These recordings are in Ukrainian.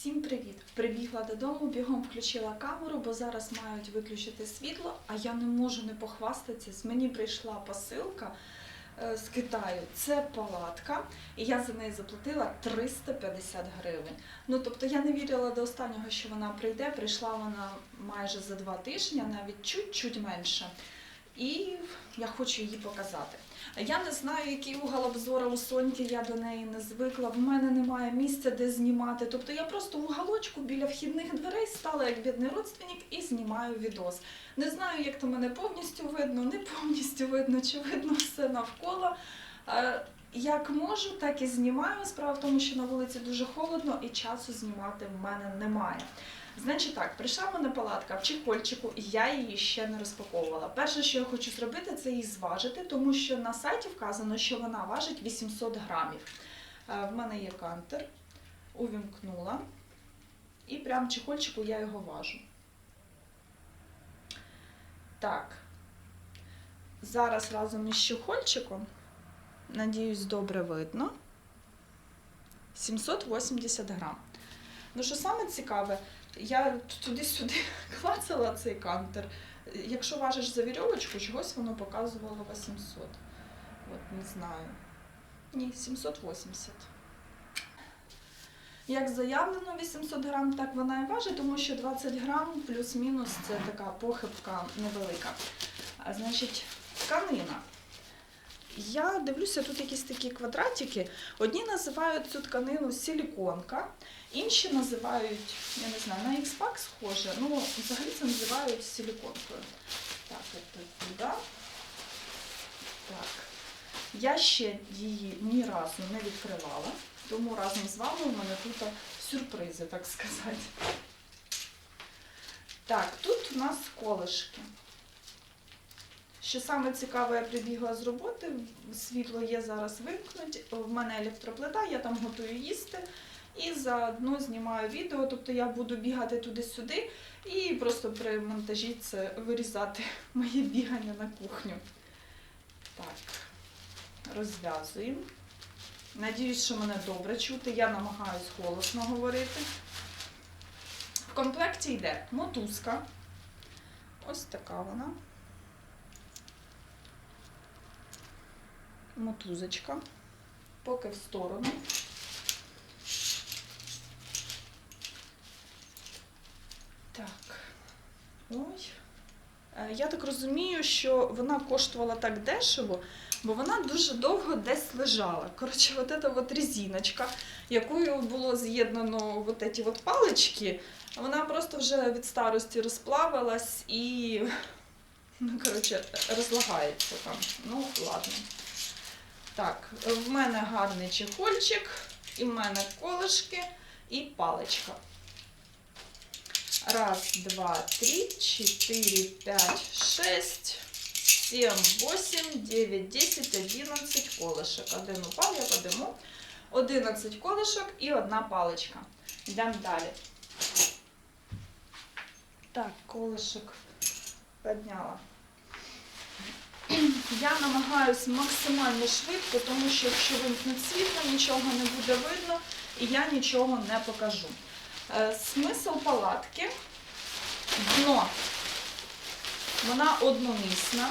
Всім привіт! Прибігла додому, бігом включила камеру, бо зараз мають виключити світло, а я не можу не похвастатися. З Мені прийшла посилка е, з Китаю. Це палатка, і я за неї заплатила 350 гривень. Ну тобто я не вірила до останнього, що вона прийде. Прийшла вона майже за два тижні, навіть чуть-чуть менше. І я хочу її показати. Я не знаю, який угол обзору у Соньки, я до неї не звикла. В мене немає місця, де знімати. Тобто я просто в уголочку біля вхідних дверей стала як бідний родственник і знімаю відос. Не знаю, як то мене повністю видно, не повністю видно, чи видно все навколо. Е, Як можу, так і знімаю. Справа в тому, що на вулиці дуже холодно і часу знімати в мене немає. Значить так, прийшла в мене палатка в чехольчику, і я її ще не розпаковувала. Перше, що я хочу зробити, це її зважити, тому що на сайті вказано, що вона важить 800 грамів. Е, В мене є кантер, увімкнула, і прямо в чехольчику я його важу. Так, зараз разом із чехольчиком, надіюсь, добре видно. 780 грам. Ну, що саме цікаве, я туди-сюди клацала цей кантер. Якщо важиш за вірьовочку, чогось воно показувало 800. От не знаю. Ні, 780. Як заявлено 800 грам, так вона і важить, тому що 20 грам плюс-мінус це така похибка невелика. А, значить, тканина. Я дивлюся, тут якісь такі квадратики. Одні називають цю тканину силіконка, інші називають, я не знаю, на X-Pack схоже, ну взагалі це називають силіконкою. Так, от туди. Так. Я ще її ні разу не відкривала, тому разом з вами у мене тут сюрпризи, так сказати. Так, тут у нас колишки. Що саме цікаве, я прибігла з роботи, світло є зараз вимкнуть, в мене електроплита, я там готую їсти і заодно знімаю відео, тобто я буду бігати туди-сюди і просто при монтажі це вирізати моє бігання на кухню. Так, розв'язуємо. Надіюсь, що мене добре чути, я намагаюсь голосно говорити. В комплекті йде мотузка. Ось така вона. Мотузочка, поки в сторону. Так. Ой. Е, Я так розумію, що вона коштувала так дешево, бо вона дуже довго десь лежала. Коротше, от эта от резиночка, якою було з'єднано от эти от палички, вона просто вже від старості розплавилась і, ну, коротше, розлагається там. Ну, ладно. Так, в мене гарний чехольчик, і в мене колишки і паличка. Раз, два, три, четыре, пять, шесть, семь, восемь, девять, десять, одинадцять колишок. Один упав, я подиму. 11 колишок і одна паличка. Йдемо далі. Так, колишок підняла. Я намагаюся максимально швидко, тому що якщо вимкнуть світло, нічого не буде видно і я нічого не покажу. Е, Смисл палатки дно. Вона одномісна.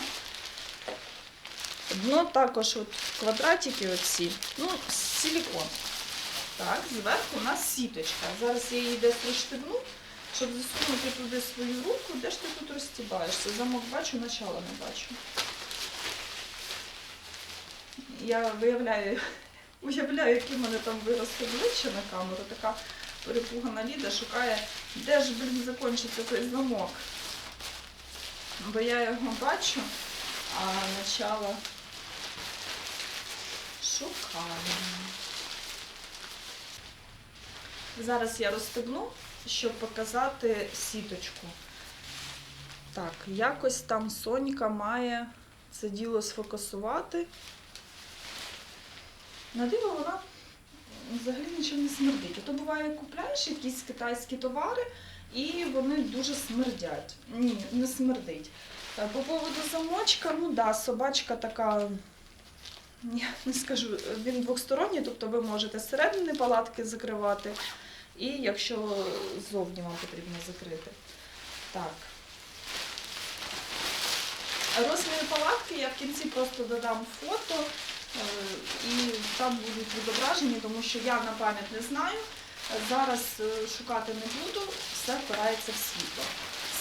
Дно також от квадратики оці, ну, силікон. Так, зверху у нас сіточка. Зараз я її десь розстебну, щоб засунути туди свою руку. Де ж ти тут розстібаєшся? Замок бачу, начала не бачу. Я виявляю, уявляю, який в мене там вирос обличчя на камеру. Така перепугана Ліда шукає, де ж, блін, закінчиться цей замок. Бо я його бачу, а начало шукаю. Зараз я розстебну, щоб показати сіточку. Так, якось там Соніка має це діло сфокусувати. На диво вона взагалі нічого не смердить. А то буває, купляєш якісь китайські товари і вони дуже смердять. Ні, не смердить. По поводу замочка, ну да, собачка така, я не скажу, він двосторонній, тобто ви можете середини палатки закривати І якщо ззовні вам потрібно закрити. Так. Розмір палатки я в кінці просто додам фото і там будуть відображені, тому що я на пам'ять не знаю. Зараз е, шукати не буду, все впирається в світло.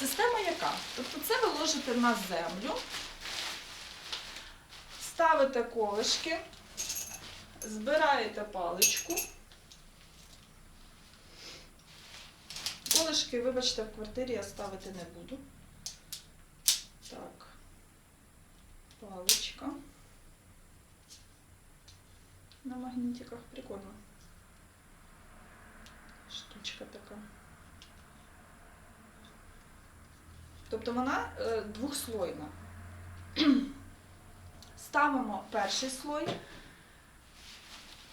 Система яка? Тобто це ви ложите на землю, ставите колишки, збираєте паличку. Колишки, вибачте, в квартирі я ставити не буду. Так. Паличка. На магнітиках прикольно. Штучка така. Тобто вона е, двохслойна. Ставимо перший слой.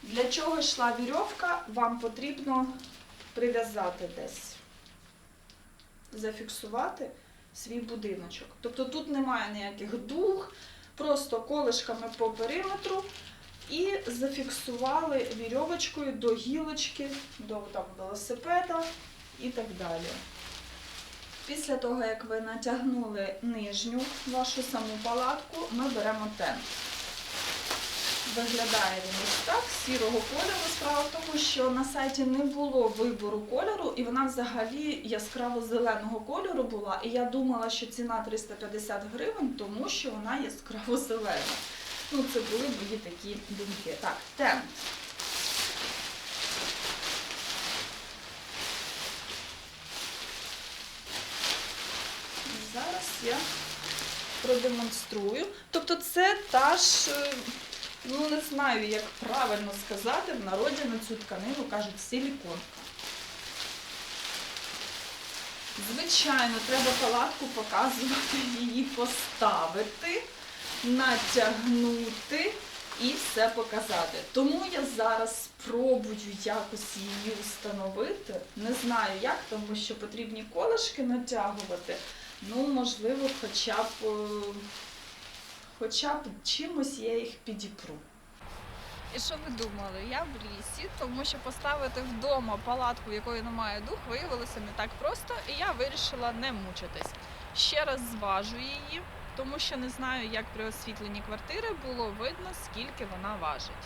Для чого йшла вірьовка, вам потрібно прив'язати десь, зафіксувати свій будиночок. Тобто тут немає ніяких дуг, просто колишками по периметру і зафіксували вірьовочкою до гілочки, до там, велосипеда і так далі. Після того, як ви натягнули нижню вашу саму палатку, ми беремо тент. Виглядає він ось так, сірого кольору. Справа в тому, що на сайті не було вибору кольору, і вона взагалі яскраво зеленого кольору була. І я думала, що ціна 350 гривень, тому що вона яскраво зелена. Ну, це були мої такі думки. Так, тент. Зараз я продемонструю. Тобто це та ж, е, ну не знаю, як правильно сказати, в народі на цю тканину кажуть силіконка. Звичайно, треба палатку показувати, її поставити, натягнути і все показати. Тому я зараз спробую якось її встановити. Не знаю як, тому що потрібні колишки натягувати. Ну, можливо, хоча б, е, хоча б чимось я їх підіпру. І що ви думали? Я в лісі, тому що поставити вдома палатку, в якої немає дух, виявилося не так просто, і я вирішила не мучитись. Ще раз зважу її, тому що не знаю, як при освітленні квартири було видно, скільки вона важить.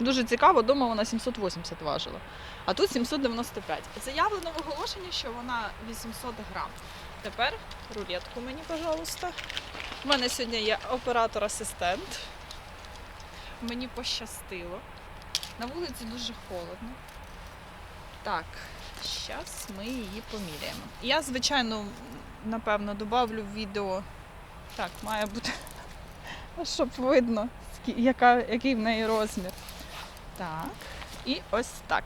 Дуже цікаво, вдома вона 780 важила, а тут 795. Заявлено в оголошенні, що вона 800 грам. Тепер рулетку мені, пожалуйста. У мене сьогодні є оператор-асистент. Мені пощастило. На вулиці дуже холодно. Так, зараз ми її поміряємо. Я, звичайно, напевно, додавлю в відео. Так, має бути, щоб видно, яка, який в неї розмір. Так, і ось так.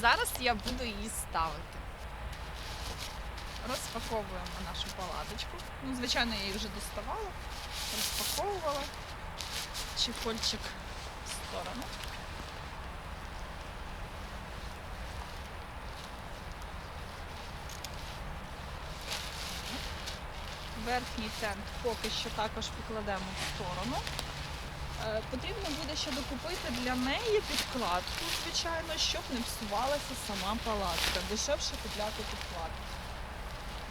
Зараз я буду її ставити. Розпаковуємо нашу палаточку. Ну, звичайно, я її вже доставала, розпаковувала. Чехольчик в сторону. Верхній тент поки що також покладемо в сторону. Е, Потрібно буде ще докупити для неї підкладку, звичайно, щоб не псувалася сама палатка. Дешевше купляти підкладку.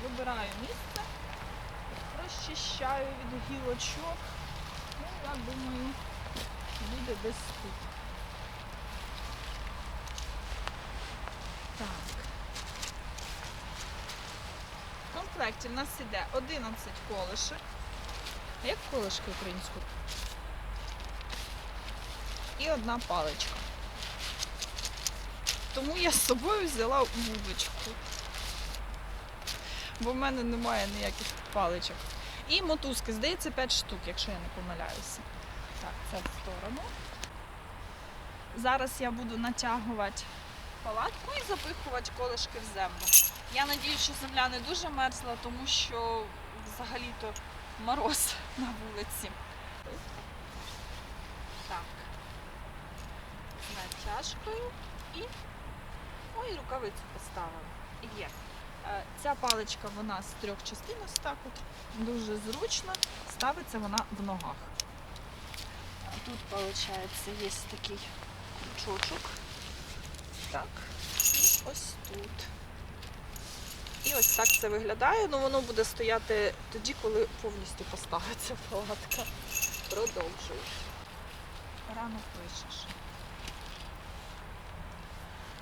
Вибираю місце, розчищаю від гілочок. Ну, я думаю, буде десь тут. Так. В комплекті в нас іде 11 колишек. А як колишки українською? І одна паличка. Тому я з собою взяла вудочку. Бо в мене немає ніяких паличок. І мотузки, здається, 5 штук, якщо я не помиляюся. Так, це в сторону. Зараз я буду натягувати палатку і запихувати колишки в землю. Я надіюсь, що земля не дуже мерзла, тому що взагалі-то мороз на вулиці. Так. Натяжкою і. Ой, рукавицю поставила. Є. Е, Ця паличка вона з трьох частин ось так от. Дуже зручно. ставиться вона в ногах. Тут, виходить, є такий крючочок. Так. І ось тут. І ось так це виглядає. Ну воно буде стояти тоді, коли повністю поставиться палатка. Продовжую. Рано пишеш.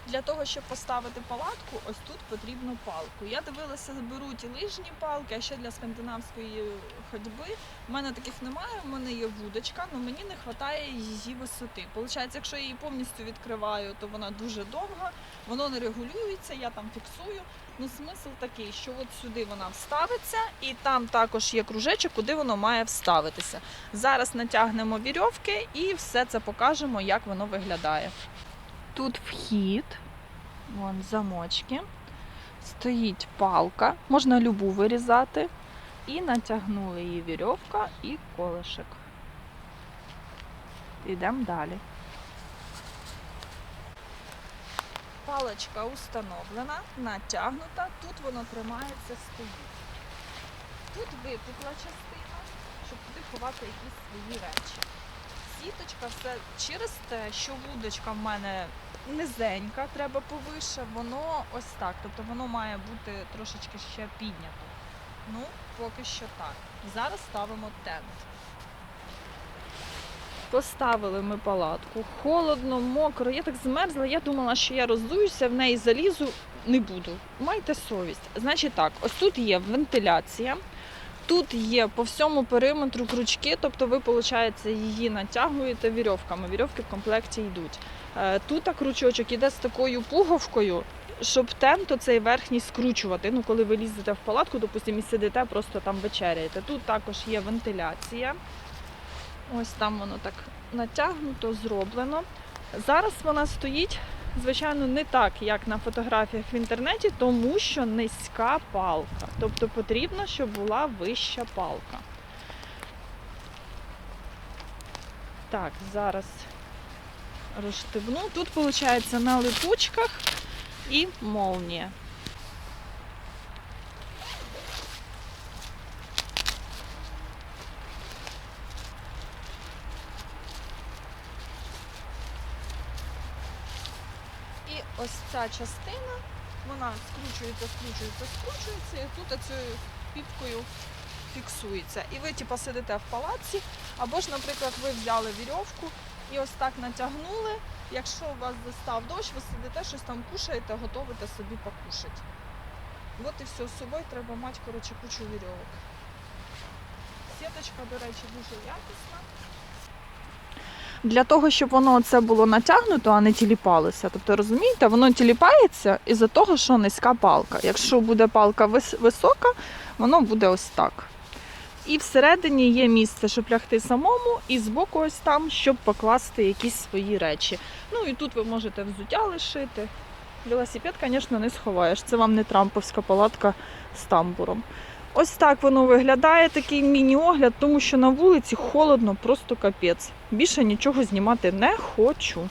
Для того, щоб поставити палатку, ось тут потрібно палку. Я дивилася, беруть і лижні палки, а ще для скандинавської ходьби. У мене таких немає, у мене є вудочка, але мені не вистачає її висоти. Получається, якщо я її повністю відкриваю, то вона дуже довга, воно не регулюється, я там фіксую. Ну, смисл такий, що от сюди вона вставиться, і там також є кружечок, куди воно має вставитися. Зараз натягнемо вірьовки і все це покажемо, як воно виглядає. Тут вхід, вон замочки, стоїть палка, можна любу вирізати. І натягнули її вірьовка і колешик. Йдемо далі. Паличка установлена, натягнута, тут воно тримається, стоїть. Тут випукла частина, щоб туди ховати якісь свої речі. Сіточка все через те, що вудочка в мене низенька, треба повише, воно ось так. Тобто воно має бути трошечки ще піднято. Ну, поки що так. Зараз ставимо тент. Поставили ми палатку. Холодно, мокро. Я так змерзла. Я думала, що я роздуюся, в неї залізу. Не буду. Майте совість. Значить так, ось тут є вентиляція. Тут є по всьому периметру крючки, тобто ви, виходить, її натягуєте вірьовками. Вірьовки в комплекті йдуть. Е, Тут крючочок іде з такою пуговкою, щоб тент цей верхній скручувати. Ну, коли ви лізете в палатку, допустимо, і сидите, просто там вечеряєте. Тут також є вентиляція. Ось там воно так натягнуто, зроблено. Зараз вона стоїть, звичайно, не так, як на фотографіях в інтернеті, тому що низька палка. Тобто потрібно, щоб була вища палка. Так, зараз розштибну. Тут, виходить, на липучках і молнія. І ось ця частина, вона скручується, скручується, скручується, і тут цією піпкою фіксується. І ви типу, сидите в палаці, або ж, наприклад, ви взяли вірьовку і ось так натягнули. Якщо у вас застав дощ, ви сидите, щось там кушаєте, готовите собі покушати. От і все, з собою треба мати коротше, кучу вірьовок. Сіточка, до речі, дуже якісна. Для того, щоб воно це було натягнуто, а не тіліпалося. Тобто, розумієте, воно тіліпається із-за того, що низька палка. Якщо буде палка вис- висока, воно буде ось так. І всередині є місце, щоб лягти самому, і збоку ось там, щоб покласти якісь свої речі. Ну і тут ви можете взуття лишити. Велосипед, звісно, не сховаєш. Це вам не трамповська палатка з тамбуром. Ось так воно виглядає, такий міні-огляд, тому що на вулиці холодно, просто капець. Більше нічого знімати не хочу.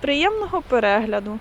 Приємного перегляду!